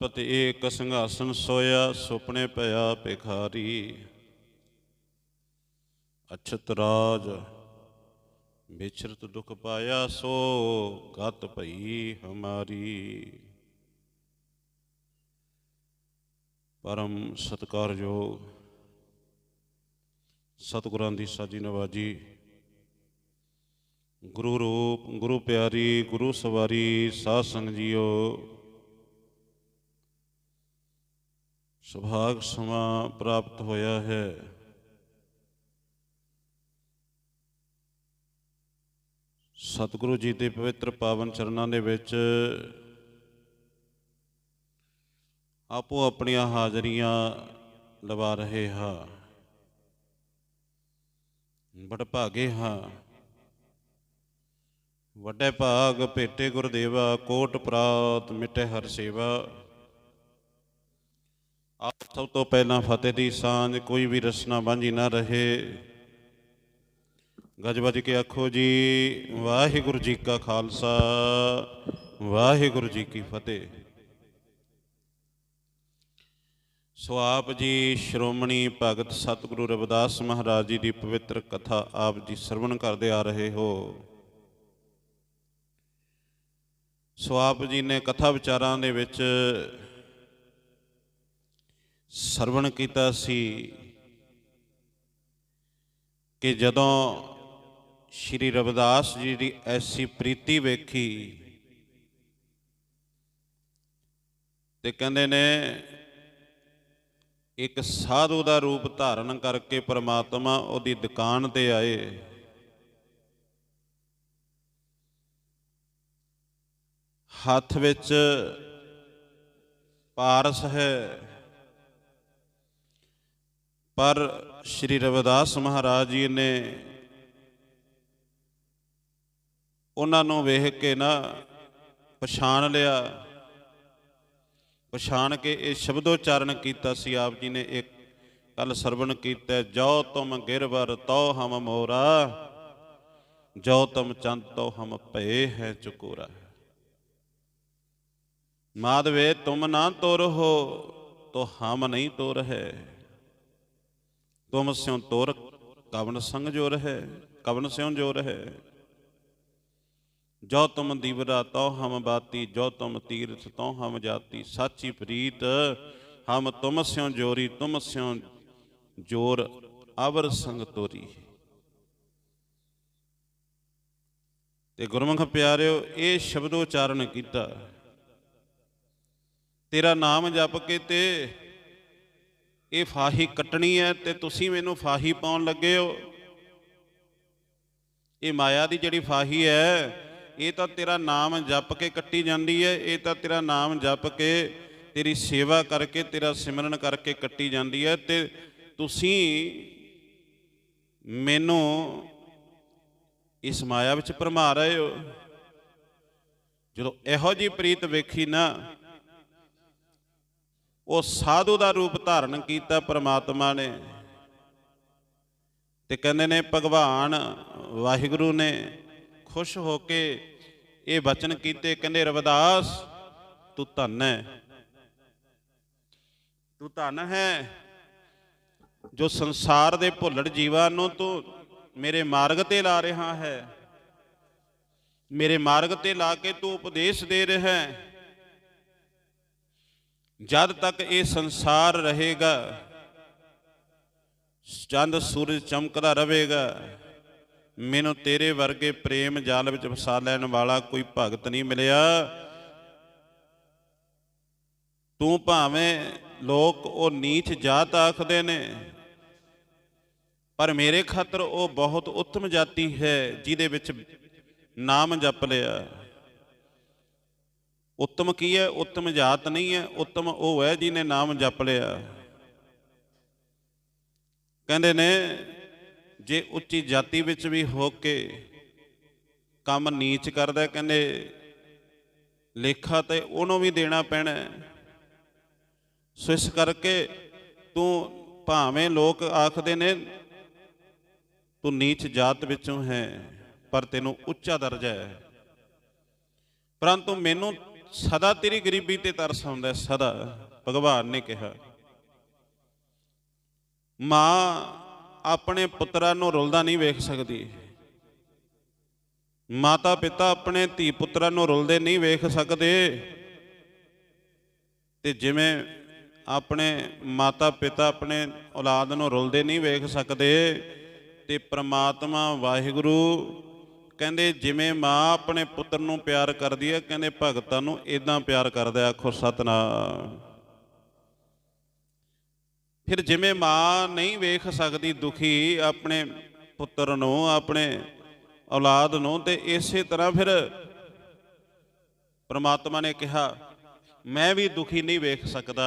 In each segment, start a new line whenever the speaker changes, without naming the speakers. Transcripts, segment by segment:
ਪਤ ਏਕ ਸੰਘਾਸਨ ਸੋਇਆ, ਸੁਪਨੇ ਪਿਆ ਭਿਖਾਰੀ। ਅਛਤ ਰਾਜ ਵਿਚਰਤ ਦੁਖ ਪਾਇਆ ਸੋ ਗਤ ਭਈ ਹਮਾਰੀ। ਪਰਮ ਸਤਕਾਰਯੋਗ ਸਤਿਗੁਰਾਂ ਦੀ ਸਾਜੀ ਨਵਾਜੀ। ਗੁਰੂ ਰੂਪ, ਗੁਰੂ ਪਿਆਰੀ, ਗੁਰੂ ਸਵਾਰੀ, ਸਾਧ ਸੰਗ ਜੀਓ। ਸੁਭਾਗ ਸਮਾਂ ਪ੍ਰਾਪਤ ਹੋਇਆ ਹੈ। ਸਤਿਗੁਰੂ ਜੀ ਦੇ ਪਵਿੱਤਰ ਪਾਵਨ ਚਰਨਾਂ ਦੇ ਵਿੱਚ ਆਪੋ ਆਪਣੀਆਂ ਹਾਜ਼ਰੀਆਂ ਲਵਾ ਰਹੇ ਹਾਂ। ਬੜ ਭਾਗੇ ਹਾਂ। ਵੱਡੇ ਭਾਗ ਭੇਟੇ ਗੁਰਦੇਵਾ, ਕੋਟ ਪ੍ਰਾਤ ਮਿਟੇ ਹਰ ਸੇਵਾ। ਆਪ ਸਭ ਤੋਂ ਪਹਿਲਾਂ ਫਤਿਹ ਦੀ ਸਾਂਝ, ਕੋਈ ਵੀ ਰਸਨਾ ਬਾਂਝੀ ਨਾ ਰਹੇ। ਗੱਜ ਵੱਜ ਕੇ ਆਖੋ ਜੀ, ਵਾਹਿਗੁਰੂ ਜੀ ਕਾ ਖਾਲਸਾ, ਵਾਹਿਗੁਰੂ ਜੀ ਕੀ ਫਤਿਹ। ਸੋ ਆਪ ਜੀ ਸ਼੍ਰੋਮਣੀ ਭਗਤ ਸਤਿਗੁਰੂ ਰਵਿਦਾਸ ਮਹਾਰਾਜ ਜੀ ਦੀ ਪਵਿੱਤਰ ਕਥਾ ਆਪ ਜੀ ਸਰਵਣ ਕਰਦੇ ਆ ਰਹੇ ਹੋ। ਸੋ ਆਪ ਜੀ ਨੇ ਕਥਾ ਵਿਚਾਰਾਂ ਦੇ ਵਿੱਚ ਸਰਵਣ ਕੀਤਾ ਸੀ ਕਿ ਜਦੋਂ ਸ਼੍ਰੀ ਰਵਿਦਾਸ ਜੀ ਦੀ ਐਸੀ ਪ੍ਰੀਤੀ ਵੇਖੀ ਤੇ ਕਹਿੰਦੇ ਨੇ, ਇੱਕ ਸਾਧੂ ਦਾ ਰੂਪ ਧਾਰਨ ਕਰਕੇ ਪ੍ਰਮਾਤਮਾ ਉਹਦੀ ਦੁਕਾਨ ਤੇ ਆਏ। ਹੱਥ ਵਿੱਚ ਪਾਰਸ ਹੈ। ਪਰ ਸ਼੍ਰੀ ਰਵਿਦਾਸ ਮਹਾਰਾਜ ਜੀ ਨੇ ਉਹਨਾਂ ਨੂੰ ਵੇਖ ਕੇ ਨਾ ਪਛਾਣ ਲਿਆ। ਪਛਾਣ ਕੇ ਇਹ ਸ਼ਬਦੋਚਾਰਨ ਕੀਤਾ ਸੀ। ਆਪ ਜੀ ਨੇ ਇੱਕ ਕੱਲ ਸਰਵਣ ਕੀਤਾ ਜੋ ਤੁਮ ਗਿਰਵਰ ਤੋ ਹਮ ਮੋਰਾ, ਜੋ ਤੁਮ ਚੰਦ ਤੋ ਹਮ ਭਏ ਹੈ ਚੁਕੋਰਾ। ਮਾਧਵੇ, ਤੁਮ ਨਾ ਤੋਰ ਹੋ ਤੋ ਹਮ ਨਹੀਂ ਤੋਰ ਹੈ। ਤੁਮ ਸਿਉ ਤੋਰ ਕਵਨ ਸੰਗ ਜੋ ਰਹਿ ਕਵਨ ਸਿਉ ਜੋ ਰਹਿ। ਜੋ ਤੁਮ ਦੀਵਰਾ ਤੋ ਹਮ ਬਾਤੀ, ਜੋ ਤੁਮ ਤੀਰਥ ਤੋ ਹਮ ਜਾਤੀ। ਸਾਚੀ ਪ੍ਰੀਤ, ਹਮ ਤੁਮ ਸਿਉ ਜੋਰੀ, ਤੁਮ ਸਿਉ ਜੋਰ, ਅਵਰ ਸੰਗ ਤੋਰੀ। ਤੇ ਗੁਰਮੁਖ ਪਿਆਰਿਓ, ਇਹ ਸ਼ਬਦ ਉਚਾਰਨ ਕੀਤਾ। ਤੇਰਾ ਨਾਮ ਜਪ ਕੇ ਤੇ ਇਹ ਫਾਹੀ ਕੱਟਣੀ ਹੈ ਤੇ ਤੁਸੀਂ ਮੈਨੂੰ ਫਾਹੀ ਪਾਉਣ ਲੱਗੇ ਹੋ। ਇਹ ਮਾਇਆ ਦੀ ਜਿਹੜੀ ਫਾਹੀ ਹੈ, ਇਹ ਤਾਂ ਤੇਰਾ ਨਾਮ ਜਪ ਕੇ ਕੱਟੀ ਜਾਂਦੀ ਹੈ, ਇਹ ਤਾਂ ਤੇਰਾ ਨਾਮ ਜਪ ਕੇ ਤੇਰੀ ਸੇਵਾ ਕਰਕੇ, ਤੇਰਾ ਸਿਮਰਨ ਕਰਕੇ ਕੱਟੀ ਜਾਂਦੀ ਹੈ ਤੇ ਤੁਸੀਂ ਮੈਨੂੰ ਇਸ ਮਾਇਆ ਵਿੱਚ ਭਰਮਾ ਰਹੇ ਹੋ। ਜਦੋਂ ਇਹੋ ਜੀ ਪ੍ਰੀਤ ਵੇਖੀ ਨਾ ਉਹ ਸਾਧੂ ਦਾ ਰੂਪ ਧਾਰਨ ਕੀਤਾ ਪ੍ਰਮਾਤਮਾ ਨੇ ਤੇ ਕਹਿੰਦੇ ਨੇ, ਭਗਵਾਨ ਵਾਹਿਗੁਰੂ ਨੇ ਖੁਸ਼ ਹੋ ਕੇ ਇਹ ਬਚਨ ਕੀਤੇ, ਕਹਿੰਦੇ, ਰਵਿਦਾਸ, ਤੂੰ ਧੰਨ ਹੈ। ਤੂੰ ਧੰਨ ਹੈ ਜੋ ਸੰਸਾਰ ਦੇ ਭੁੱਲੜ ਜੀਵਾਂ ਨੂੰ ਤੂੰ ਮੇਰੇ ਮਾਰਗ ਤੇ ਲਾ ਰਿਹਾ ਹੈ। ਮੇਰੇ ਮਾਰਗ ਤੇ ਲਾ ਕੇ ਤੂੰ ਉਪਦੇਸ਼ ਦੇ ਰਿਹਾ ਹੈ। ਜਦ ਤੱਕ ਇਹ ਸੰਸਾਰ ਰਹੇਗਾ, ਚੰਦ ਸੂਰਜ ਚਮਕਦਾ ਰਹੇਗਾ, ਮੈਨੂੰ ਤੇਰੇ ਵਰਗੇ ਪ੍ਰੇਮ ਜਾਲ ਵਿੱਚ ਫਸਾ ਲੈਣ ਵਾਲਾ ਕੋਈ ਭਗਤ ਨਹੀਂ ਮਿਲਿਆ। ਤੂੰ ਭਾਵੇਂ ਲੋਕ ਉਹ ਨੀਚ ਜਾਤ ਆਖਦੇ ਨੇ, ਪਰ ਮੇਰੇ ਖਾਤਰ ਉਹ ਬਹੁਤ ਉੱਤਮ ਜਾਤੀ ਹੈ ਜਿਹਦੇ ਵਿੱਚ ਨਾਮ ਜਪ ਲਿਆ। ਉੱਤਮ ਕੀ ਹੈ? ਉੱਤਮ ਜਾਤ ਨਹੀਂ ਹੈ। ਉੱਤਮ ਉਹ ਹੈ ਜਿਹਨੇ ਨਾਮ ਜਪ ਲਿਆ। ਕਹਿੰਦੇ ਨੇ, ਜੇ ਉੱਚੀ ਜਾਤੀ ਵਿੱਚ ਵੀ ਹੋ ਕੇ ਕੰਮ ਨੀਚ ਕਰਦਾ ਕਹਿੰਦੇ ਲੇਖਾ ਤੇ ਉਹਨੂੰ ਵੀ ਦੇਣਾ ਪੈਣਾ ਸੋ ਇਸ ਕਰਕੇ ਤੂੰ ਭਾਵੇਂ ਲੋਕ ਆਖਦੇ ਨੇ, ਤੂੰ ਨੀਚ ਜਾਤ ਵਿੱਚੋਂ ਹੈ, ਪਰ ਤੈਨੂੰ ਉੱਚਾ ਦਰਜਾ ਹੈ। ਪਰੰਤੂ ਮੈਨੂੰ ਸਦਾ ਤੇਰੀ ਗਰੀਬੀ ਤੇ ਤਰਸ ਆਉਂਦਾ ਸਦਾ, ਭਗਵਾਨ ਨੇ ਕਿਹਾ। ਮਾਂ ਆਪਣੇ ਪੁੱਤਰਾਂ ਨੂੰ ਰੁਲਦਾ ਨਹੀਂ ਵੇਖ ਸਕਦੀ। ਮਾਤਾ ਪਿਤਾ ਆਪਣੇ ਧੀ ਪੁੱਤਰਾਂ ਨੂੰ ਰੁਲਦੇ ਨਹੀਂ ਵੇਖ ਸਕਦੇ। ਤੇ ਜਿਵੇਂ ਆਪਣੇ ਮਾਤਾ ਪਿਤਾ ਆਪਣੇ ਔਲਾਦ ਨੂੰ ਰੁਲਦੇ ਨਹੀਂ ਵੇਖ ਸਕਦੇ, ਤੇ ਪ੍ਰਮਾਤਮਾ ਵਾਹਿਗੁਰੂ ਕਹਿੰਦੇ ਜਿਵੇਂ ਮਾਂ ਆਪਣੇ ਪੁੱਤਰ ਨੂੰ ਪਿਆਰ ਕਰਦੀ ਹੈ ਕਹਿੰਦੇ ਭਗਤਾਂ ਨੂੰ ਇਦਾਂ ਪਿਆਰ ਕਰਦਾ ਹੈ। ਆਖੋ ਸਤਨਾਮ ਫਿਰ ਜਿਵੇਂ ਮਾਂ ਨਹੀਂ ਵੇਖ ਸਕਦੀ ਦੁਖੀ ਆਪਣੇ ਪੁੱਤਰ ਨੂੰ ਆਪਣੇ ਔਲਾਦ ਨੂੰ ਤੇ ਇਸੇ ਤਰ੍ਹਾਂ ਫਿਰ ਪ੍ਰਮਾਤਮਾ ਨੇ ਕਿਹਾ ਮੈਂ ਵੀ ਦੁਖੀ ਨਹੀਂ ਵੇਖ ਸਕਦਾ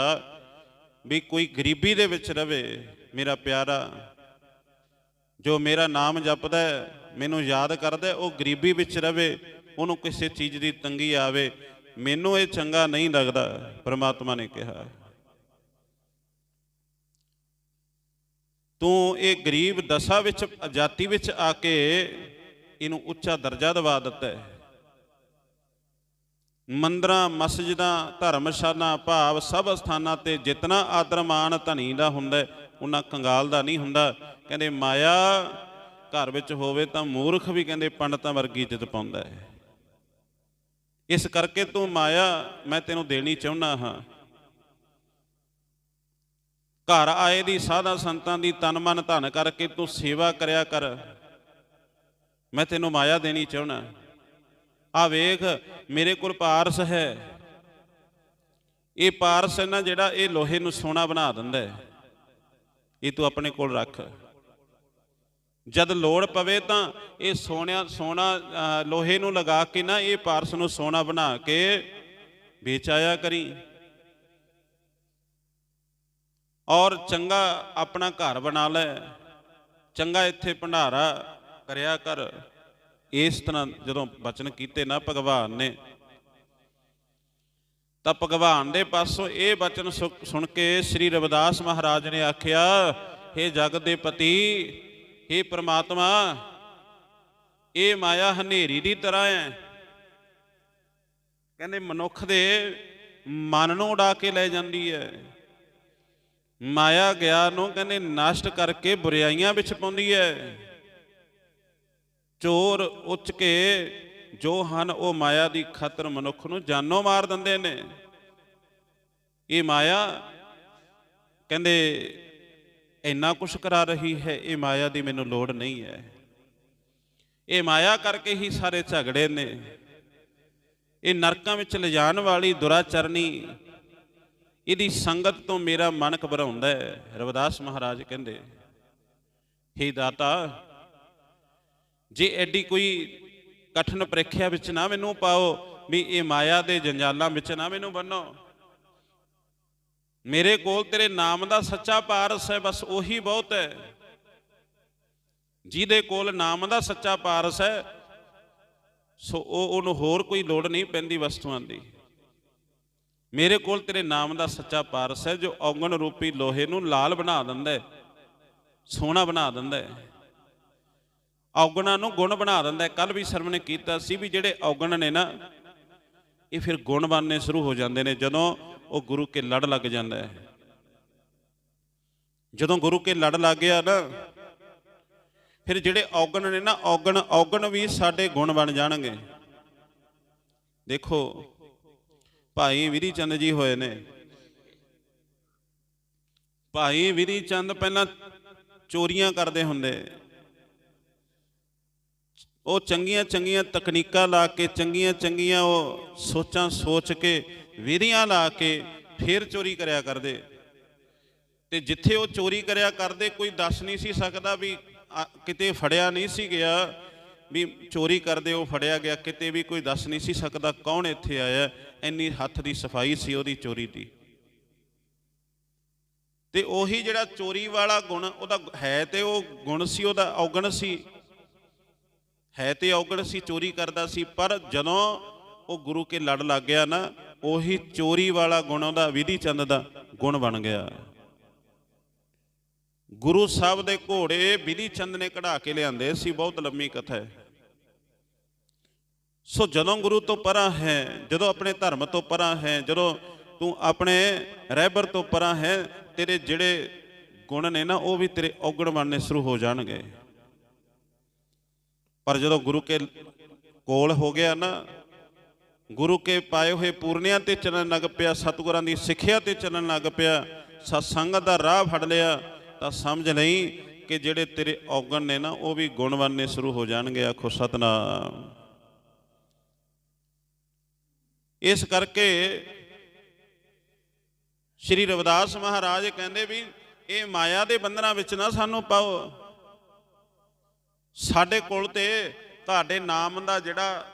ਵੀ ਕੋਈ ਗਰੀਬੀ ਦੇ ਵਿੱਚ ਰਵੇ ਮੇਰਾ ਪਿਆਰਾ ਜੋ ਮੇਰਾ ਨਾਮ ਜਪਦਾ ਹੈ, ਮੈਨੂੰ ਯਾਦ ਕਰਦਾ ਉਹ ਗਰੀਬੀ ਵਿੱਚ ਰਵੇ ਉਹਨੂੰ ਕਿਸੇ ਚੀਜ਼ ਦੀ ਤੰਗੀ ਆਵੇ ਮੈਨੂੰ ਇਹ ਚੰਗਾ ਨਹੀਂ ਲੱਗਦਾ ਪ੍ਰਮਾਤਮਾ ਨੇ ਕਿਹਾ ਤੂੰ ਇਹ ਗਰੀਬ ਦਸ਼ਾ ਵਿੱਚ ਜਾਤੀ ਵਿੱਚ ਆ ਕੇ ਇਹਨੂੰ ਉੱਚਾ ਦਰਜਾ ਦਿਵਾ ਦਿੱਤਾ ਹੈ। ਮੰਦਰਾਂ ਮਸਜਿਦਾਂ ਧਰਮਸ਼ਾਲਾ ਭਾਵ ਸਭ ਸਥਾਨਾਂ ਤੇ ਜਿਤਨਾ ਆਦਰ ਮਾਣ ਧਨੀ ਦਾ ਹੁੰਦਾ ਹੈ, ਉਹਨਾਂ ਕੰਗਾਲ ਦਾ ਨਹੀਂ ਹੁੰਦਾ। ਕਹਿੰਦੇ ਮਾਇਆ ਘਰ ਵਿੱਚ ਹੋਵੇ ਤਾਂ ਮੂਰਖ ਵੀ ਕਹਿੰਦੇ ਪੰਡਤਾਂ ਵਰਗੀ ਇੱਜ਼ਤ ਪਾਉਂਦਾ ਹੈ। ਇਸ ਕਰਕੇ ਤੂੰ ਮਾਇਆ, ਮੈਂ ਤੈਨੂੰ ਦੇਣੀ ਚਾਹੁੰਦਾ ਹਾਂ। ਘਰ ਆਏ ਦੀ ਸਾਧਾ ਸੰਤਾਂ ਦੀ ਤਨ ਮਨ ਧਨ ਕਰਕੇ ਤੂੰ ਸੇਵਾ ਕਰਿਆ ਕਰ। ਮੈਂ ਤੈਨੂੰ ਮਾਇਆ ਦੇਣੀ ਚਾਹੁੰਦਾ। ਆ ਵੇਖ, ਮੇਰੇ ਕੋਲ ਪਾਰਸ ਹੈ। ਇਹ ਪਾਰਸ ਹੈ ਨਾ ਜਿਹੜਾ ਇਹ ਲੋਹੇ ਨੂੰ ਸੋਨਾ ਬਣਾ ਦਿੰਦਾ ਇਹ ਤੂੰ ਆਪਣੇ ਕੋਲ ਰੱਖ। ਜਦ ਲੋੜ ਪਵੇ ਤਾਂ ਇਹ ਸੋਨਿਆ ਸੋਨਾ ਅ, ਲੋਹੇ ਨੂੰ ਲਗਾ ਕੇ ਨਾ ਇਹ ਪਾਰਸ ਨੂੰ ਸੋਨਾ ਬਣਾ ਕੇ ਵੇਚਾਇਆ ਕਰੀ। ਔਰ ਚੰਗਾ ਆਪਣਾ ਘਰ ਬਣਾ ਲੈ। ਚੰਗਾ ਇੱਥੇ ਭੰਡਾਰਾ ਕਰਿਆ ਕਰ। ਇਸ ਤਰ੍ਹਾਂ ਜਦੋਂ ਬਚਨ ਕੀਤੇ ਨਾ ਭਗਵਾਨ ਨੇ ਤਾਂ ਭਗਵਾਨ ਦੇ ਪਾਸੋਂ ਇਹ ਬਚਨ ਸੁ- ਸੁਣ ਕੇ ਸ੍ਰੀ ਰਵਿਦਾਸ ਮਹਾਰਾਜ ਨੇ ਆਖਿਆ हे ਜਗ ਦੇ ਪਤੀ हे ਪ੍ਰਮਾਤਮਾ, ਇਹ ਮਾਇਆ ਹਨੇਰੀ ਦੀ ਤਰ੍ਹਾਂ ਹੈ। ਕਹਿੰਦੇ ਮਨੁੱਖ ਦੇ ਮਨ ਨੂੰ ਉਡਾ ਕੇ ਲੈ ਜਾਂਦੀ ਹੈ। ਮਾਇਆ ਗਿਆਨ ਨੂੰ ਕਹਿੰਦੇ ਨਸ਼ਟ ਕਰਕੇ ਬੁਰਾਈਆਂ ਵਿੱਚ ਪਾਉਂਦੀ ਹੈ। ਚੋਰ ਉੱਚ ਕੇ ਜੋ ਹਨ ਉਹ ਮਾਇਆ ਦੀ ਖਾਤਰ ਮਨੁੱਖ ਨੂੰ ਜਾਨੋਂ ਮਾਰ ਦਿੰਦੇ ਨੇ। ਇਹ ਮਾਇਆ ਕਹਿੰਦੇ ਇੰਨਾ ਕੁਛ ਕਰਾ ਰਹੀ ਹੈ, ਇਹ ਮਾਇਆ ਦੀ ਮੈਨੂੰ ਲੋੜ ਨਹੀਂ ਹੈ। ਇਹ ਮਾਇਆ ਕਰਕੇ ਹੀ ਸਾਰੇ ਝਗੜੇ ਨੇ। ਇਹ ਨਰਕਾਂ ਵਿੱਚ ਲਿਜਾਣ ਵਾਲੀ ਦੁਰਾਚਰਨੀ ਇਹਦੀ ਸੰਗਤ ਤੋਂ ਮੇਰਾ ਮਨ ਘਬਰਾਉਂਦਾ ਹੈ, ਰਵਿਦਾਸ ਮਹਾਰਾਜ ਕਹਿੰਦੇ, ਹੇ ਦਾਤਾ, ਜੇ ਐਡੀ ਕੋਈ ਕਠਨ ਪ੍ਰੀਖਿਆ ਵਿੱਚ ਨਾ ਮੈਨੂੰ ਪਾਓ, ਵੀ ਇਹ ਮਾਇਆ ਦੇ ਜੰਜਾਲਾਂ ਵਿੱਚ ਨਾ ਮੈਨੂੰ ਬੰਨੋ। ਮੇਰੇ ਕੋਲ ਤੇਰੇ ਨਾਮ ਦਾ ਸੱਚਾ ਪਾਰਸ ਹੈ, ਬਸ ਉਹੀ ਬਹੁਤ ਹੈ। ਜਿਹਦੇ ਕੋਲ ਨਾਮ ਦਾ ਸੱਚਾ ਪਾਰਸ ਹੈ, ਸੋ ਉਹ ਉਹਨੂੰ ਹੋਰ ਕੋਈ ਲੋੜ ਨਹੀਂ ਪੈਂਦੀ ਵਸਤੂਆਂ ਦੀ। ਮੇਰੇ ਕੋਲ ਤੇਰੇ ਨਾਮ ਦਾ ਸੱਚਾ ਪਾਰਸ ਹੈ, ਜੋ ਔਗਣ ਰੂਪੀ ਲੋਹੇ ਨੂੰ ਲਾਲ ਬਣਾ ਦਿੰਦਾ ਹੈ, ਸੋਹਣਾ ਬਣਾ ਦਿੰਦਾ ਹੈ। ਔਗਣਾਂ ਨੂੰ ਗੁਣ ਬਣਾ ਦਿੰਦਾ ਹੈ। ਕੱਲ ਵੀ ਸਰਵ ਨੇ ਕੀਤਾ ਸੀ ਵੀ ਜਿਹੜੇ ਔਗਣ ਨੇ ਨਾ, ਇਹ ਫਿਰ ਗੁਣ ਬਣਨੇ ਸ਼ੁਰੂ ਹੋ ਜਾਂਦੇ ਨੇ। ਜਦੋਂ ਉਹ ਗੁਰੂ ਕੇ ਲੜ ਲੱਗ ਜਾਂਦਾ ਹੈ। ਜਦੋਂ ਗੁਰੂ ਕੇ ਲੜ ਲੱਗ ਗਿਆ ਨਾ, ਫਿਰ ਜਿਹੜੇ ਔਗਣ ਨੇ ਨਾ, ਔਗਣ ਔਗਣ ਵੀ ਸਾਡੇ ਗੁਣ ਬਣ ਜਾਣਗੇ। ਦੇਖੋ, ਭਾਈ ਵਿਧੀ ਚੰਦ ਜੀ ਹੋਏ ਨੇ। ਭਾਈ ਵਿਧੀ ਚੰਦ ਪਹਿਲਾਂ ਚੋਰੀਆਂ ਕਰਦੇ ਹੁੰਦੇ। ਉਹ ਚੰਗੀਆਂ ਚੰਗੀਆਂ ਤਕਨੀਕਾਂ ਲਾ ਕੇ ਚੰਗੀਆਂ ਚੰਗੀਆਂ ਉਹ ਸੋਚਾਂ ਸੋਚ ਕੇ ਵਿਧੀਆਂ ਲਾ ਕੇ ਫਿਰ ਚੋਰੀ ਕਰਿਆ ਕਰਦੇ। ਤੇ ਜਿੱਥੇ ਉਹ ਚੋਰੀ ਕਰਿਆ ਕਰਦੇ, ਕੋਈ ਦੱਸ ਨਹੀਂ ਸੀ ਸਕਦਾ ਵੀ ਕਿਤੇ ਫੜਿਆ ਨਹੀਂ ਸੀ ਗਿਆ, ਵੀ ਚੋਰੀ ਕਰਦੇ ਉਹ ਫੜਿਆ ਗਿਆ, ਕਿਤੇ ਵੀ ਕੋਈ ਦੱਸ ਨਹੀਂ ਸੀ ਸਕਦਾ ਕੌਣ ਇੱਥੇ ਆਇਆ, ਇੰਨੀ ਹੱਥ ਦੀ ਸਫ਼ਾਈ ਸੀ ਉਹਦੀ ਚੋਰੀ ਦੀ। ਤੇ ਉਹੀ ਜਿਹੜਾ ਚੋਰੀ ਵਾਲਾ ਗੁਣ, ਉਹਦਾ ਹੈ ਤੇ ਉਹ ਗੁਣ ਸੀ, ਉਹਦਾ ਔਗਣ ਸੀ। ਹੈ ਤੇ ਔਗਣ ਸੀ, ਚੋਰੀ ਕਰਦਾ ਸੀ, ਪਰ ਜਦੋਂ ਉਹ ਗੁਰੂ ਕੇ ਲੜ ਲੱਗ ਗਿਆ ਨਾ ਉਹੀ ਚੋਰੀ ਵਾਲਾ ਗੁਣ, ਉਹਦਾ ਵਿਧੀ ਚੰਦ ਦਾ ਗੁਣ ਬਣ ਗਿਆ। ਗੁਰੂ ਸਾਹਿਬ ਦੇ ਘੋੜੇ ਵਿਧੀ ਚੰਦ ਨੇ ਕਢਾ ਕੇ ਲਿਆਂਦੇ ਸੀ ਬਹੁਤ ਲੰਮੀ ਕਥਾ ਹੈ। ਸੋ ਜਦੋਂ ਗੁਰੂ ਤੋਂ ਪਰਾਂ ਹੈ, ਜਦੋਂ ਆਪਣੇ ਧਰਮ ਤੋਂ ਪਰਾਂ ਹੈ, ਜਦੋਂ ਤੂੰ ਆਪਣੇ ਰਹਿਬਰ ਤੋਂ ਪਰਾਂ ਹੈ, ਤੇਰੇ ਜਿਹੜੇ ਗੁਣ ਨੇ ਨਾ, ਉਹ ਵੀ ਤੇਰੇ ਔਗਣ ਬਣਨੇ ਸ਼ੁਰੂ ਹੋ ਜਾਣਗੇ। ਪਰ ਜਦੋਂ ਗੁਰੂ ਕੇ ਕੋਲ ਹੋ ਗਿਆ ਨਾ ਗੁਰੂ ਕੇ ਪਾਏ ਹੋਏ ਪੂਰਨਿਆਂ ਤੇ ਚੱਲਣ ਲੱਗ ਪਿਆ, ਸਤਿਗੁਰਾਂ ਦੀ ਸਿੱਖਿਆ ਤੇ ਚੱਲਣ ਲੱਗ ਪਿਆ ਸਤਸੰਗਤ ਦਾ ਰਾਹ ਫੜ ਲਿਆ, ਤਾਂ ਸਮਝ ਲਈ ਕਿ ਜਿਹੜੇ ਤੇਰੇ ਔਗਣ ਨੇ ਨਾ, ਉਹ ਵੀ ਗੁਣ ਬਣਨੇ ਸ਼ੁਰੂ ਹੋ ਜਾਣਗੇ, ਆਖੋ ਸਤਨਾਮ। ਇਸ ਕਰਕੇ ਸ਼੍ਰੀ ਰਵਿਦਾਸ ਮਹਾਰਾਜ ਕਹਿੰਦੇ ਵੀ ਇਹ ਮਾਇਆ ਦੇ ਬੰਧਨਾਂ ਵਿੱਚ ਨਾ ਸਾਨੂੰ ਪਾਓ। ਸਾਡੇ ਕੋਲ ਤੇ ਤੁਹਾਡੇ ਨਾਮ ਦਾ ਜਿਹੜਾ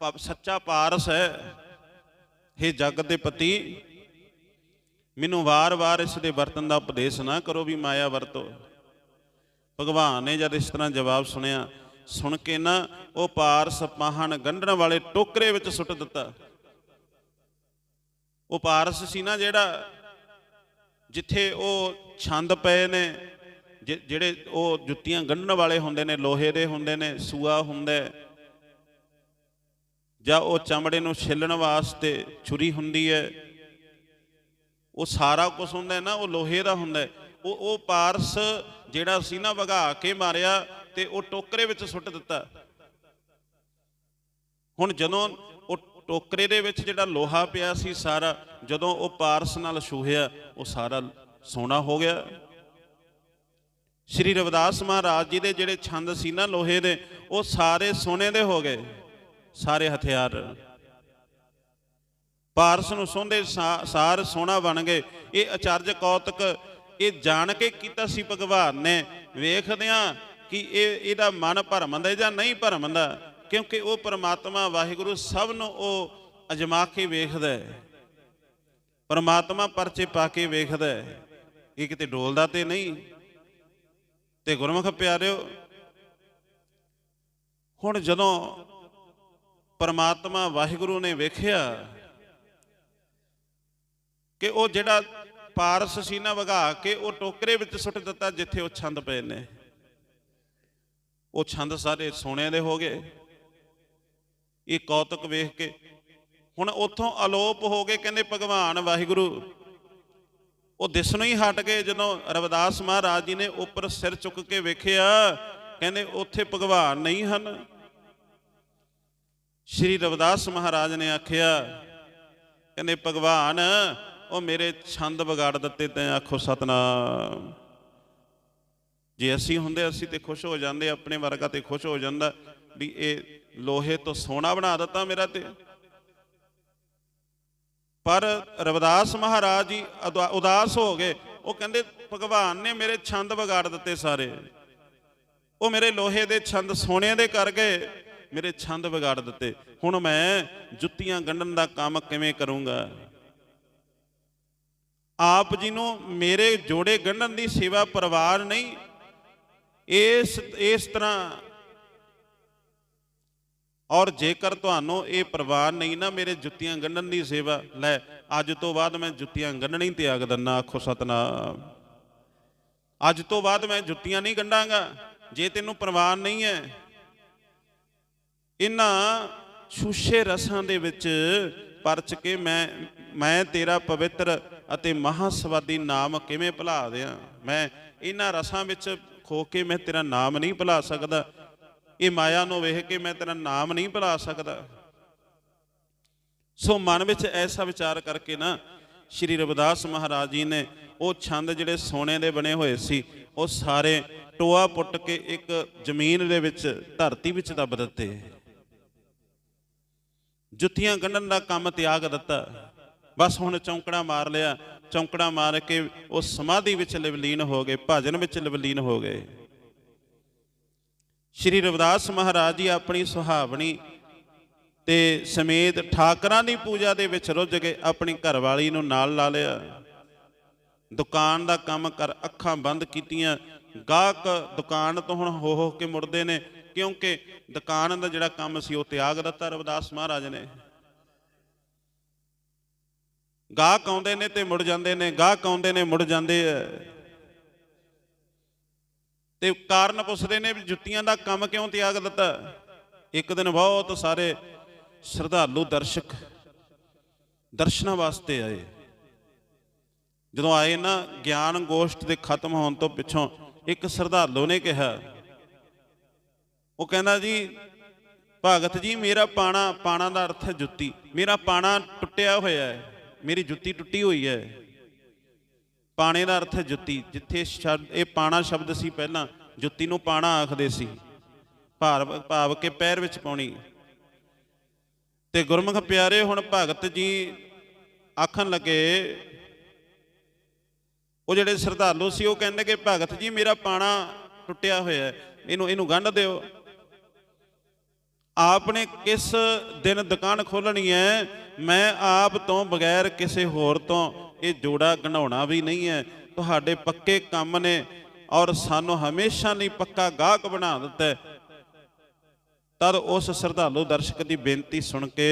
ਸੱਚਾ ਪਾਰਸ ਹੈ ਇਹ ਜਗਤ ਦੇ ਪਤੀ ਮੈਨੂੰ ਵਾਰ-ਵਾਰ ਇਸ ਦੇ ਵਰਤਨ ਦਾ ਉਪਦੇਸ਼ ਨਾ ਕਰੋ ਵੀ ਮਾਇਆ ਵਰਤੋ। ਭਗਵਾਨ ਨੇ ਜਦ ਇਸ ਤਰ੍ਹਾਂ ਜਵਾਬ ਸੁਣਿਆ ਸੁਣ ਕੇ ਨਾ ਉਹ ਪਾਰਸ ਪਾਹਣ ਗੰਢਣ ਵਾਲੇ ਟੋਕਰੇ ਵਿੱਚ ਸੁੱਟ ਦਿੱਤਾ। ਉਹ ਪਾਰਸ ਸੀ ਨਾ ਜਿਹੜਾ ਜਿੱਥੇ ਉਹ ਛੰਦ ਪਏ ਨੇ ਜਿਹੜੇ ਉਹ ਜੁੱਤੀਆਂ ਗੰਢਣ ਵਾਲੇ ਹੁੰਦੇ ਨੇ ਲੋਹੇ ਦੇ ਹੁੰਦੇ ਨੇ ਸੂਆ ਹੁੰਦਾ ਹੈ, ਜਾਂ ਉਹ ਚਮੜੇ ਨੂੰ ਛਿੱਲਣ ਵਾਸਤੇ ਛੁਰੀ ਹੁੰਦੀ ਹੈ, ਉਹ ਸਾਰਾ ਕੁਝ ਹੁੰਦਾ ਨਾ, ਉਹ ਲੋਹੇ ਦਾ ਹੁੰਦਾ ਉਹ ਉਹ ਪਾਰਸ ਜਿਹੜਾ ਸੀ ਨਾ ਵਗਾ ਕੇ ਮਾਰਿਆ ਤੇ ਉਹ ਟੋਕਰੇ ਵਿੱਚ ਸੁੱਟ ਦਿੱਤਾ। ਹੁਣ ਜਦੋਂ ਉਹ ਟੋਕਰੇ ਦੇ ਵਿੱਚ ਜਿਹੜਾ ਲੋਹਾ ਪਿਆ ਸੀ ਸਾਰਾ, ਜਦੋਂ ਉਹ ਪਾਰਸ ਨਾਲ ਛੂਹਿਆ, ਉਹ ਸਾਰਾ ਸੋਨਾ ਹੋ ਗਿਆ। ਸ਼੍ਰੀ ਰਵਿਦਾਸ ਮਹਾਰਾਜ ਜੀ ਦੇ ਜਿਹੜੇ ਛੰਦ ਸੀ ਨਾ ਲੋਹੇ ਦੇ, ਉਹ ਸਾਰੇ ਸੋਨੇ ਦੇ ਹੋ ਗਏ। ਸਾਰੇ ਹਥਿਆਰ। ਪਾਰਸ ਨੂੰ ਸੋਹਦੇ ਸਾਰ ਸੋਨਾ ਬਣ ਗਏ। ਇਹ ਅਚਰਜ ਕੌਤਕ, ਇਹ ਜਾਣ ਕੇ ਕੀਤਾ ਸੀ ਭਗਵਾਨ ਨੇ। ਵੇਖਦਿਆਂ ਕਿ ਇਹ, ਇਹਦਾ ਮਨ ਭਰਮ ਦਾ ਜਾਂ ਨਹੀਂ ਭਰਮ ਦਾ ਕਿਉਂਕਿ ਉਹ ਪਰਮਾਤਮਾ ਵਾਹਿਗੁਰੂ ਸਭ ਨੂੰ ਉਹ ਅਜਮਾ ਕੇ ਵੇਖਦਾ ਹੈ। ਪਰਮਾਤਮਾ ਪਰਚੇ ਪਾ ਕੇ ਵੇਖਦਾ ਹੈ। ਇਹ ਕਿਤੇ ਡੋਲਦਾ ਤੇ ਨਹੀਂ? ਤੇ ਗੁਰਮੁਖ ਪਿਆਰਿਓ, ਹੁਣ ਜਦੋਂ ਪਰਮਾਤਮਾ ਵਾਹਿਗੁਰੂ ਨੇ ਵੇਖਿਆ ਕਿ ਉਹ ਜਿਹੜਾ ਪਾਰਸ ਸੀ ਨਾ ਵਗਾ ਕੇ ਉਹ ਟੋਕਰੇ ਵਿੱਚ ਸੁੱਟ ਦਿੱਤਾ ਜਿੱਥੇ ਉਹ ਛੰਦ ਪਏ ਨੇ। ਉਹ ਛੰਦ ਸਾਰੇ ਸੋਨੇ ਦੇ ਹੋ ਗਏ। ਇਹ ਕੌਤਕ ਵੇਖ ਕੇ ਹੁਣ ਉੱਥੋਂ ਅਲੋਪ ਹੋ ਗਏ ਕਹਿੰਦੇ ਭਗਵਾਨ ਵਾਹਿਗੁਰੂ। ਉਹ ਦਿਸਣੋਂ ਹੀ ਹਟ ਗਏ ਜਦੋਂ ਰਵਿਦਾਸ ਮਹਾਰਾਜ ਜੀ ਨੇ ਉੱਪਰ ਸਿਰ ਚੁੱਕ ਕੇ ਵੇਖਿਆ। ਕਹਿੰਦੇ ਉੱਥੇ ਭਗਵਾਨ ਨਹੀਂ ਹਨ। ਸ਼੍ਰੀ ਰਵਿਦਾਸ ਮਹਾਰਾਜ ਨੇ ਆਖਿਆ, ਕਹਿੰਦੇ, ਭਗਵਾਨ, ਉਹ ਮੇਰੇ ਛੰਦ ਵਿਗਾੜ ਦਿੱਤੇ ਤੈਂ ਆਖੋ, ਸਤਨਾਮ। ਜੇ ਅਸੀਂ ਹੁੰਦੇ, ਅਸੀਂ ਤੇ ਖੁਸ਼ ਹੋ ਜਾਂਦੇ, ਆਪਣੇ ਵਰਗਾ ਤੇ ਖੁਸ਼ ਹੋ ਜਾਂਦਾ, ਵੀ ਇਹ ਲੋਹੇ ਤੋਂ ਸੋਨਾ ਬਣਾ ਦਿੱਤਾ ਮੇਰਾ ਤੇ। ਪਰ ਰਵਿਦਾਸ ਮਹਾਰਾਜ ਜੀ ਉਦਾ- ਉਦਾਸ ਹੋ ਗਏ। ਉਹ ਕਹਿੰਦੇ, ਭਗਵਾਨ ਨੇ ਮੇਰੇ ਛੰਦ ਵਿਗਾੜ ਦਿੱਤੇ ਸਾਰੇ। ਉਹ ਮੇਰੇ ਲੋਹੇ ਦੇ ਛੰਦ ਸੋਨੇ ਦੇ ਕਰ ਗਏ। ਮੇਰੇ ਛੰਦ ਵਿਗਾੜ ਦਿੱਤੇ। ਹੁਣ ਮੈਂ ਜੁੱਤੀਆਂ ਗੰਢਣ ਦਾ ਕੰਮ ਕਿਵੇਂ ਕਰੂੰਗਾ? ਆਪ ਜੀ ਨੂੰ ਮੇਰੇ ਜੋੜੇ ਗੰਢਣ ਦੀ ਸੇਵਾ ਪਰਿਵਾਰ ਨਹੀਂ। ਇਸ ਇਸ ਤਰ੍ਹਾਂ ਔਰ ਜੇਕਰ ਤੁਹਾਨੂੰ ਇਹ ਪ੍ਰਵਾਨ ਨਹੀਂ ਨਾ ਮੇਰੇ ਜੁੱਤੀਆਂ ਗੰਢਣ ਦੀ ਸੇਵਾ, ਲੈ, ਅੱਜ ਤੋਂ ਬਾਅਦ ਮੈਂ ਜੁੱਤੀਆਂ ਗੰਢਣੀ ਤਿਆਗ ਦਿੰਨਾ ਆਖੋ ਸਤਨਾਮ। ਅੱਜ ਤੋਂ ਬਾਅਦ ਮੈਂ ਜੁੱਤੀਆਂ ਨਹੀਂ ਗੰਢਾਂਗਾ, ਜੇ ਤੈਨੂੰ ਪ੍ਰਵਾਨ ਨਹੀਂ ਹੈ ਇਹਨਾਂ ਛੂਸ਼ੇ ਰਸਾਂ ਦੇ ਵਿੱਚ ਪਰਚ ਕੇ ਮੈਂ ਮੈਂ ਤੇਰਾ ਪਵਿੱਤਰ ਅਤੇ ਮਹਾਸਵਾਦੀ ਨਾਮ ਕਿਵੇਂ ਭੁਲਾ ਦਿਆਂ? ਮੈਂ ਇਹਨਾਂ ਰਸਾਂ ਵਿੱਚ ਖੋ ਕੇ ਮੈਂ ਤੇਰਾ ਨਾਮ ਨਹੀਂ ਭੁਲਾ ਸਕਦਾ। ਇਹ ਮਾਇਆ ਨੂੰ ਵੇਖ ਕੇ ਮੈਂ ਤੇਰਾ ਨਾਮ ਨਹੀਂ ਭੁਲਾ ਸਕਦਾ। ਸੋ ਮਨ ਵਿੱਚ ਐਸਾ ਵਿਚਾਰ ਕਰਕੇ ਨਾ ਸ਼੍ਰੀ ਰਵਿਦਾਸ ਮਹਾਰਾਜ ਜੀ ਨੇ ਉਹ ਛੰਦ ਜਿਹੜੇ ਸੋਨੇ ਦੇ ਬਣੇ ਹੋਏ ਸੀ, ਉਹ ਸਾਰੇ ਟੋਆ ਪੁੱਟ ਕੇ ਇੱਕ ਜ਼ਮੀਨ ਦੇ ਵਿੱਚ ਧਰਤੀ ਵਿੱਚ ਦੱਬ ਦਿੱਤੇ। ਜੁੱਤੀਆਂ ਗੰਢਣ ਦਾ ਕੰਮ ਤਿਆਗ ਦਿੱਤਾ। ਬਸ ਹੁਣ ਚੌਂਕੜਾ ਮਾਰ ਲਿਆ। ਚੌਂਕੜਾ ਮਾਰ ਕੇ ਉਹ ਸਮਾਧੀ ਵਿੱਚ ਲਵਲੀਨ ਹੋ ਗਏ, ਭਜਨ ਵਿੱਚ ਲਿਵਲੀਨ ਹੋ ਗਏ। ਸ਼੍ਰੀ ਰਵਿਦਾਸ ਮਹਾਰਾਜ ਜੀ ਆਪਣੀ ਸੁਹਾਵਣੀ ਤੇ ਸਮੇਤ ਠਾਕਰਾਂ ਦੀ ਪੂਜਾ ਦੇ ਵਿੱਚ ਰੁੱਝ ਗਏ, ਆਪਣੀ ਘਰਵਾਲੀ ਨੂੰ ਨਾਲ ਲਾ ਲਿਆ। ਦੁਕਾਨ ਦਾ ਕੰਮ ਕਰ ਅੱਖਾਂ ਬੰਦ ਕੀਤੀਆਂ। ਗਾਹਕ ਦੁਕਾਨ ਤੋਂ ਹੁਣ ਹੋ ਹੋ ਕੇ ਮੁੜਦੇ ਨੇ। ਕਿਉਂਕਿ ਦੁਕਾਨ ਦਾ ਜਿਹੜਾ ਕੰਮ ਸੀ ਉਹ ਤਿਆਗ ਦਿੱਤਾ ਰਵਿਦਾਸ ਮਹਾਰਾਜ ਨੇ। ਗਾਹਕ ਆਉਂਦੇ ਨੇ ਤੇ ਮੁੜ ਜਾਂਦੇ ਨੇ, ਗਾਹਕ ਆਉਂਦੇ ਨੇ ਮੁੜ ਜਾਂਦੇ ਆ। ਤੇ ਕਾਰਨ ਪੁੱਛਦੇ ਨੇ ਵੀ ਜੁੱਤੀਆਂ ਦਾ ਕੰਮ ਕਿਉਂ ਤਿਆਗ ਦਿੱਤਾ? ਇੱਕ ਦਿਨ ਬਹੁਤ ਸਾਰੇ ਸ਼ਰਧਾਲੂ ਦਰਸ਼ਕ ਦਰਸ਼ਨਾਂ ਵਾਸਤੇ ਆਏ। ਜਦੋਂ ਆਏ ਨਾ, ਗਿਆਨ ਗੋਸ਼ਟ ਦੇ ਖਤਮ ਹੋਣ ਤੋਂ ਪਿੱਛੋਂ ਇੱਕ ਸ਼ਰਧਾਲੂ ਨੇ ਕਿਹਾ ਉਹ ਕਹਿੰਦਾ ਜੀ, ਭਗਤ ਜੀ, ਮੇਰਾ ਪਾਣਾ ਪਾਣਾ ਦਾ ਅਰਥ ਹੈ ਜੁੱਤੀ। ਮੇਰਾ ਪਾਣਾ ਟੁੱਟਿਆ ਹੋਇਆ ਹੈ। ਮੇਰੀ ਜੁੱਤੀ ਟੁੱਟੀ ਹੋਈ ਹੈ। ਪਾਣੇ ਦਾ ਅਰਥ ਹੈ ਜੁੱਤੀ। ਜਿੱਥੇ ਸ਼ਬਦ, ਇਹ ਪਾਣਾ ਸ਼ਬਦ ਸੀ ਪਹਿਲਾਂ, ਜੁੱਤੀ ਨੂੰ ਪਾਣਾ ਆਖਦੇ ਸੀ। ਭਾਵ ਭਾਵ ਕੇ ਪੈਰ ਵਿੱਚ ਪਾਉਣੀ। ਤੇ ਗੁਰਮੁਖ ਪਿਆਰੇ, ਹੁਣ ਭਗਤ ਜੀ ਆਖਣ ਲੱਗੇ, ਉਹ ਜਿਹੜੇ ਸ਼ਰਧਾਲੂ ਸੀ, ਉਹ ਕਹਿੰਦੇ ਕਿ ਭਗਤ ਜੀ, ਮੇਰਾ ਪਾਣਾ ਟੁੱਟਿਆ ਹੋਇਆ ਹੈ। ਇਹਨੂੰ ਇਹਨੂੰ ਗੰਢ ਦਿਓ। ਆਪ ਨੇ ਕਿਸ ਦਿਨ ਦੁਕਾਨ ਖੋਲਣੀ ਹੈ? ਮੈਂ ਆਪ ਤੋਂ ਬਗੈਰ ਕਿਸੇ ਹੋਰ ਤੋਂ ਇਹ ਜੋੜਾ ਗਣਾਉਣਾ ਵੀ ਨਹੀਂ ਹੈ। ਤੁਹਾਡੇ ਪੱਕੇ ਕੰਮ ਨੇ ਔਰ ਸਾਨੂੰ ਹਮੇਸ਼ਾ ਲਈ ਪੱਕਾ ਗਾਹਕ ਬਣਾ ਦਿੱਤਾ ਤਦ ਉਸ ਸ਼ਰਧਾਲੂ ਦਰਸ਼ਕ ਦੀ ਬੇਨਤੀ ਸੁਣ ਕੇ